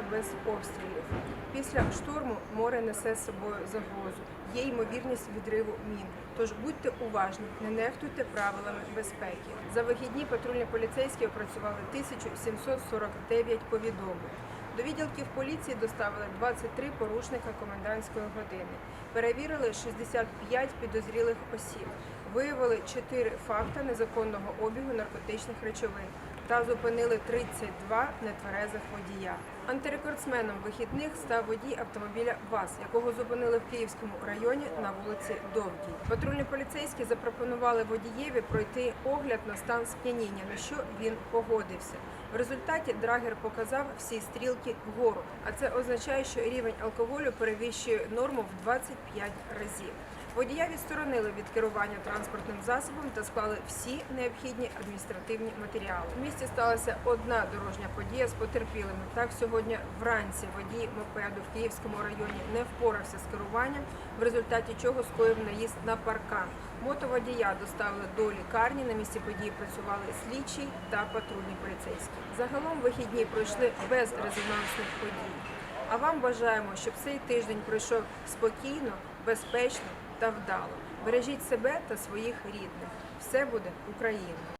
жила без обстрілів. Після штурму море несе з собою загрозу. Є ймовірність відриву мін. Тож будьте уважні, не нехтуйте правилами безпеки. За вихідні патрульні поліцейські опрацювали 1749 повідомлень. До відділків поліції доставили 23 порушника комендантської години. Перевірили 65 підозрілих осіб. Виявили 4 факти незаконного обігу наркотичних речовин та зупинили 32 нетверезих водія. Антирекордсменом вихідних став водій автомобіля ВАЗ, якого зупинили в Київському районі на вулиці Довгій. Патрульні поліцейські запропонували водієві пройти огляд на стан сп'яніння, на що він погодився. В результаті драгер показав всі стрілки вгору, а це означає, що рівень алкоголю перевищує норму в 25 разів. Водія відсторонили від керування транспортним засобом та склали всі необхідні адміністративні матеріали. В місті сталася одна дорожня подія з потерпілими. Так сьогодні вранці водій мопеду в Київському районі не впорався з керуванням, в результаті чого скоїв наїзд на паркан. Мотоводія доставили до лікарні. На місці події працювали слідчі та патрульні поліцейські. Загалом вихідні пройшли без резонансних подій. А вам бажаємо, щоб цей тиждень пройшов спокійно, безпечно та вдало. Бережіть себе та своїх рідних. Все буде Україна!